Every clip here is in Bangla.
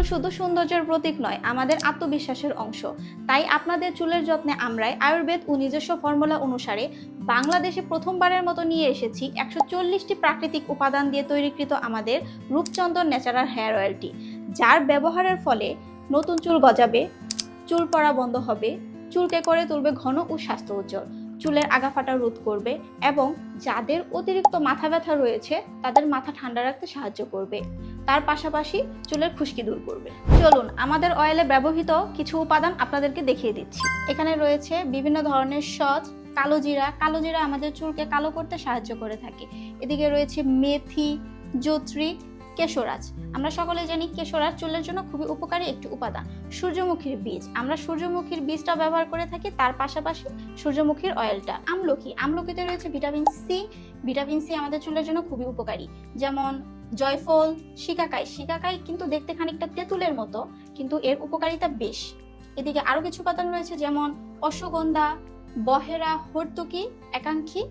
চুল শুধু সৌন্দর্যের প্রতীক নয়, আমাদের আত্মবিশ্বাসের অংশ। তাই আপনাদের চুলের যত্নে আমরাই আয়ুর্বেদ ও নিজস্ব ফর্মুলা অনুসারে বাংলাদেশে প্রথমবারের মতো নিয়ে এসেছি একশো চল্লিশটি প্রাকৃতিক উপাদান দিয়ে তৈরিকৃত আমাদের রূপচন্দন ন্যাচারাল হেয়ার অয়েলটি, যার ব্যবহারের ফলে নতুন চুল গজাবে, চুল পড়া বন্ধ হবে, চুলকে করে তুলবে ঘন ও স্বাস্থ্য উজ্জ্বল, চুলের আগা ফাটা রোধ করবে এবং যাদের অতিরিক্ত মাথা ব্যথা রয়েছে তাদের মাথা ঠান্ডা রাখতে সাহায্য করবে। তার পাশাপাশি চুলের খুশকি দূর করবে। চলুন, আমাদের অয়েলে ব্যবহৃত কিছু উপাদান আপনাদেরকে দেখিয়ে দিচ্ছি। এখানে রয়েছে বিভিন্ন ধরনের সচ কালো জিরা। কালো জিরা আমাদের চুলকে কালো করতে সাহায্য করে থাকে। এদিকে রয়েছে মেথি, জোত্রি, কেশরাজ। আমরা সকলে জানি কেশরাজ চুলের জন্য খুবই উপকারী একটি উপাদান। সূর্যমুখীর বীজ। আমরা সূর্যমুখীর বীজটা ব্যবহার করে থাকি, তার পাশাপাশি সূর্যমুখীর অয়েলটা আমলকি। আমলকিতে রয়েছে ভিটামিন সি। ভিটামিন সি আমাদের চুলের জন্য খুবই উপকারী। যেমন জয়ফল, শিকাকাই। শিকাকাই কিন্তু দেখতে খানিকটা তেঁতুলের মতো, কিন্তু এর উপকারিতা বেশ। এদিকে আরও কিছু উপাদান রয়েছে, যেমন অশ্বগন্ধা, বহেরা, হর্তুকি একাঙ্ক্ষী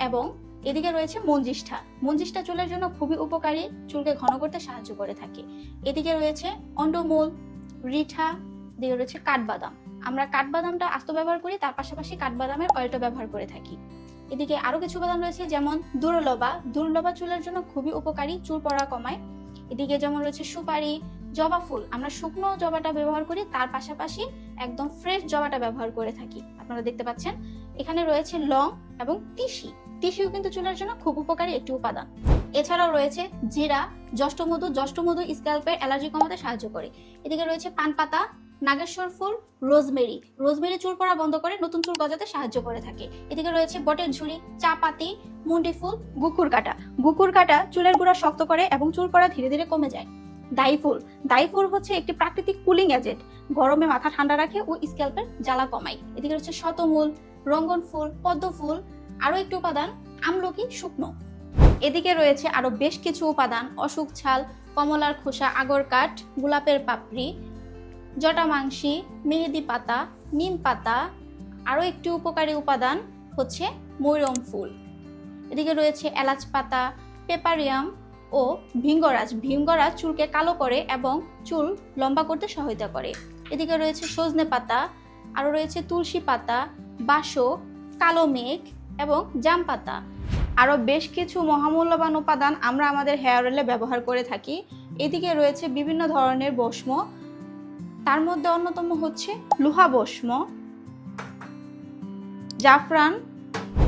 এবং এদিকে রয়েছে মঞ্জিষ্ঠা। মঞ্জিষ্ঠা চুলের জন্য খুবই উপকারী, চুলকে ঘন করতে সাহায্য করে থাকে। এদিকে রয়েছে অন্ডমূল, রিঠা, এদিকে রয়েছে কাঠবাদাম। আমরা কাঠবাদামটা আস্ত ব্যবহার করি, তার পাশাপাশি কাঠবাদামের অয়েলটা ব্যবহার করে থাকি। এদিকে আরও কিছু উপাদান রয়েছে, যেমন দুর্লভা। দুর্লভা চুলের জন্য খুবই উপকারী, চুল পড়া কমায়। এদিকে যেমন রয়েছে সুপারি, জবা ফুল। আমরা শুকনো জবাটা ব্যবহার করি, তার পাশাপাশি একদম ফ্রেশ জবাটা ব্যবহার করে থাকি। আপনারা দেখতে পাচ্ছেন, এখানে রয়েছে লং এবং তিসি। তিসিও কিন্তু চুলের জন্য খুব উপকারী একটি উপাদান। এছাড়াও রয়েছে জিরা, জষ্টমধু। জষ্টমধু স্ক্যাল্পের অ্যালার্জি কমাতে সাহায্য করে। এদিকে রয়েছে পান পাতা নাগেশ্বর ফুল, রোজমেরি। রোজমেরি চুল পড়া বন্ধ করে নতুন চুল গজাতে সাহায্য করে থাকে। এদিকে রয়েছে বটের ঝুড়ি চা পাতি মুন্ডি ফুল, গুকুর কাটা। গুকুর কাটা চুলের গোড়া শক্ত করে এবং চুল পড়া ধীরে ধীরে কমে যায়। দাইফুল দাইফুল হচ্ছে একটি প্রাকৃতিক কুলিং এজেন্ট। গরমে মাথা ঠান্ডা রাখে ও স্ক্যাল্পের জ্বালা কমায়। এদিকে রয়েছে শতমূল, রঙ্গন ফুল, পদ্ম ফুল আরও একটি উপাদান, আমলকি, শুকনো। এদিকে রয়েছে আরও বেশ কিছু উপাদান অসুখ ছাল, কমলার খোসা আগর কাঠ গোলাপের পাপড়ি জটামাংসি মেহেদি পাতা, নিম পাতা, আরও একটি উপকারী উপাদান হচ্ছে মৈরম ফুল। এদিকে রয়েছে এলাচ পাতা, পেপারিয়াম ও ভিঙ্গরাজ। ভিঙ্গরাজ চুলকে কালো করে এবং চুল লম্বা করতে সহায়তা করে। এদিকে রয়েছে সজনে পাতা, আরও রয়েছে তুলসী পাতা বাসক কালো মেঘ এবং জাম পাতা। আরও বেশ কিছু মহামূল্যবান উপাদান আমরা আমাদের হেয়ার অয়েলে ব্যবহার করে থাকি। এদিকে রয়েছে বিভিন্ন ধরনের বস্ম তার মধ্যে অন্যতম হচ্ছে লোহা জাফরান,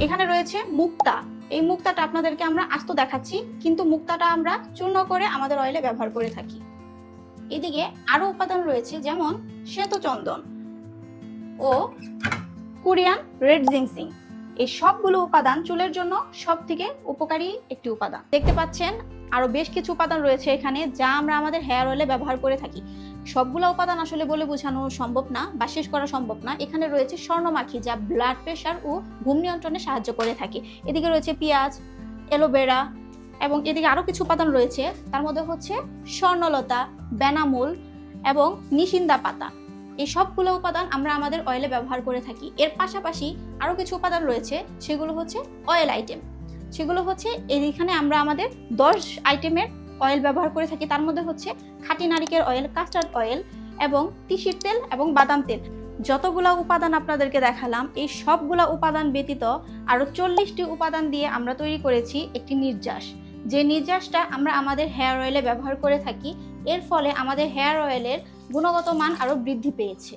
এখানে রয়েছে মুক্তা। এই মুক্তাটা আপনাদেরকে আমরা আস্ত দেখাচ্ছি, কিন্তু মুক্তাটা আমরা চূর্ণ করে আমাদের অয়েলে ব্যবহার করে থাকি। এদিকে আরও উপাদান রয়েছে, যেমন শ্বেতচন্দন ও কোরিয়ান রেড জিংসিং এই সবগুলো উপাদান চুলের জন্য সব থেকে উপকারী একটি উপাদান। দেখতে পাচ্ছেন আরও বেশ কিছু উপাদান রয়েছে এখানে, যা আমরা আমাদের হেয়ার অয়েলে ব্যবহার করে থাকি। সবগুলো উপাদান আসলে বলে বোঝানো সম্ভব না বা শেষ করা সম্ভব না। এখানে রয়েছে স্বর্ণমাখি, যা ব্লাড প্রেশার ও ঘুম নিয়ন্ত্রণে সাহায্য করে থাকে। এদিকে রয়েছে পেঁয়াজ, অ্যালোভেরা এবং এদিকে আরও কিছু উপাদান রয়েছে। তার মধ্যে হচ্ছে স্বর্ণলতা, বেনামূল এবং নিশিন্দা পাতা। এই সবগুলো উপাদান আমরা আমাদের অয়েলে ব্যবহার করে থাকি। এর পাশাপাশি আরও কিছু উপাদান রয়েছে, সেগুলো হচ্ছে অয়েল আইটেম সেগুলো হচ্ছে এইখানে আমরা আমাদের দশ আইটেমের অয়েল ব্যবহার করে থাকি। তার মধ্যে হচ্ছে খাঁটি নারিকেল অয়েল কাস্টার্ড অয়েল এবং তিসির তেল এবং বাদাম তেল। যতগুলা উপাদান আপনাদেরকে দেখালাম, এই সবগুলা উপাদান ব্যতীত আরও চল্লিশটি উপাদান দিয়ে আমরা তৈরি করেছি একটি নির্যাস। যে নির্যাসটা আমরা আমাদের হেয়ার অয়েলে ব্যবহার করে থাকি, এর ফলে আমাদের হেয়ার অয়েলের গুণগত মান আরও বৃদ্ধি পেয়েছে।